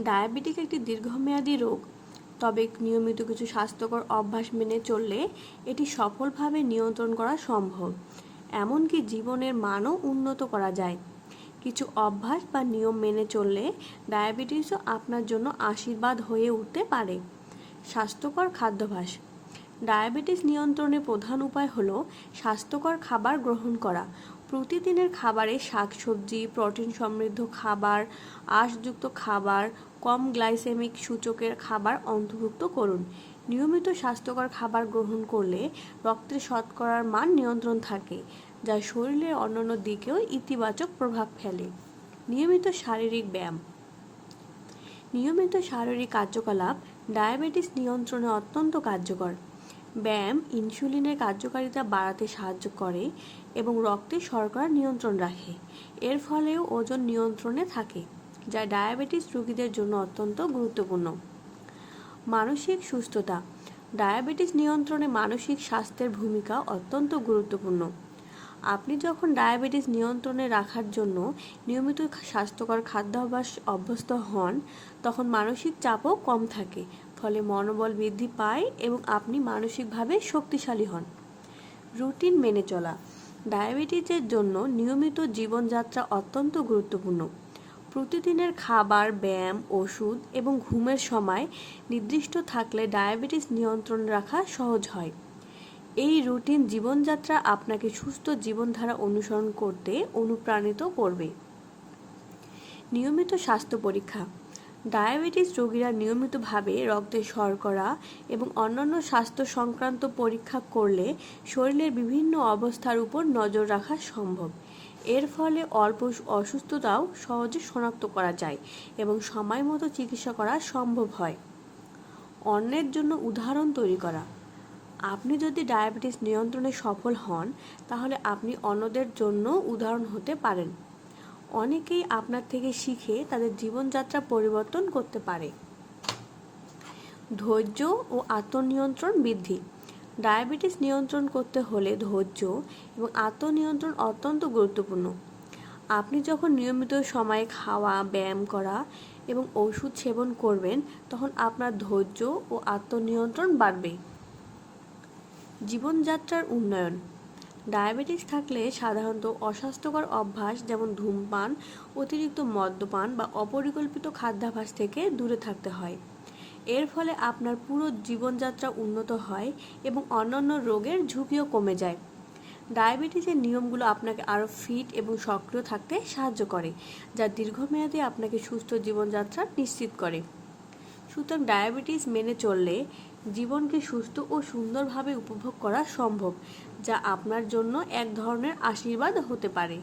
Diabetic একটি দীর্ঘমেয়াদী রোগ, তবে নিয়মিত কিছু স্বাস্থ্যকর অভ্যাস মেনে চললে এটি সফলভাবে নিয়ন্ত্রণ করা সম্ভব। এমনকি জীবনের মানও উন্নত করা যায়। কিছু অভ্যাস বা নিয়ম মেনে চললে ডায়াবেটিসও আপনার জন্য আশীর্বাদ হয়ে উঠতে পারে। স্বাস্থ্যকর খাদ্যাভ্যাস ডায়াবেটিস নিয়ন্ত্রণের প্রধান উপায় হল স্বাস্থ্যকর খাবার গ্রহণ করা। প্রতিদিনের খাবারে শাকসবজি, প্রোটিন সমৃদ্ধ খাবার, আঁশযুক্ত খাবার, কম গ্লাইসেমিক সূচকের খাবার অন্তর্ভুক্ত করুন। নিয়মিত স্বাস্থ্যকর খাবার গ্রহণ করলে রক্তের শতকরার মান নিয়ন্ত্রণ থাকে, যা শরীরের অন্যান্য দিকেও ইতিবাচক প্রভাব ফেলে। নিয়মিত শারীরিক ব্যায়াম। নিয়মিত শারীরিক কার্যকলাপ ডায়াবেটিস নিয়ন্ত্রণে অত্যন্ত কার্যকর। ব্যায়াম ইনসুলিনের কার্যকারিতা বাড়াতে সাহায্য করে এবং রক্তে শর্করা নিয়ন্ত্রণ রাখে। এর ফলেও ওজন নিয়ন্ত্রণে থাকে, যা ডায়াবেটিস রোগীদের জন্য অত্যন্ত গুরুত্বপূর্ণ। মানসিক সুস্থতা। ডায়াবেটিস নিয়ন্ত্রণে মানসিক স্বাস্থ্যের ভূমিকা অত্যন্ত গুরুত্বপূর্ণ। আপনি যখন ডায়াবেটিস নিয়ন্ত্রণে রাখার জন্য নিয়মিত স্বাস্থ্যকর খাদ্যাভ্যাস অভ্যস্ত হন, তখন মানসিক চাপও কম থাকে ফলে মনোবল বৃদ্ধি পায় এবং আপনি মানসিকভাবে শক্তিশালী হন। রুটিন মেনে চলা। ডায়াবেটিসের জন্য নিয়মিত জীবনযাত্রা অত্যন্ত গুরুত্বপূর্ণ। প্রতিদিনের খাবার, ব্যায়াম, ওষুধ এবং ঘুমের সময় নির্দিষ্ট থাকলে ডায়াবেটিস নিয়ন্ত্রণ রাখা সহজ হয়। এই রুটিন জীবনযাত্রা আপনাকে সুস্থ জীবনধারা অনুসরণ করতে অনুপ্রাণিত করবে। নিয়মিত স্বাস্থ্য পরীক্ষা। ডায়াবেটিস রোগীরা নিয়মিতভাবে রক্তে শর্করা এবং অন্যান্য স্বাস্থ্য সংক্রান্ত পরীক্ষা করলে শরীরের বিভিন্ন অবস্থার উপর নজর রাখা সম্ভব। এর ফলে অল্প অসুস্থতাও সহজে শনাক্ত করা যায় এবং সময় মতো চিকিৎসা করা সম্ভব হয়। অন্যের জন্য উদাহরণ তৈরি করা। আপনি যদি ডায়াবেটিস নিয়ন্ত্রণে সফল হন, তাহলে আপনি অন্যদের জন্য উদাহরণ হতে পারেন। অনেকেই আপনার থেকে শিখে তাদের জীবনযাত্রা পরিবর্তন করতে পারে। ধৈর্য ও আত্মনিয়ন্ত্রণ বৃদ্ধি। ডায়াবেটিস নিয়ন্ত্রণ করতে হলে ধৈর্য এবং আত্মনিয়ন্ত্রণ অত্যন্ত গুরুত্বপূর্ণ। আপনি যখন নিয়মিত সময়ে খাওয়া, ব্যায়াম করা এবং ওষুধ সেবন করবেন, তখন আপনার ধৈর্য ও আত্মনিয়ন্ত্রণ বাড়বে। জীবনযাত্রার উন্নয়ন। ডায়াবেটিস থাকলে সাধারণত অস্বাস্থ্যকর অভ্যাস যেমন ধূমপান, অতিরিক্ত মদ্যপান বা অপরিকল্পিত খাদ্যাভ্যাস থেকে দূরে থাকতে হয়। এর ফলে আপনার পুরো জীবনযাত্রা উন্নত হয় এবং অন্যান্য রোগের ঝুঁকিও কমে যায়। ডায়াবেটিসের নিয়মগুলো আপনাকে আরও ফিট এবং সক্রিয় থাকতে সাহায্য করে, যা দীর্ঘমেয়াদে আপনাকে সুস্থ জীবনযাত্রা নিশ্চিত করে। সুতরাং ডায়াবেটিস মেনে চললে জীবনকে সুস্থ ও সুন্দরভাবে উপভোগ করা সম্ভব, যা আপনার জন্য এক ধরনের আশীর্বাদ হতে পারে।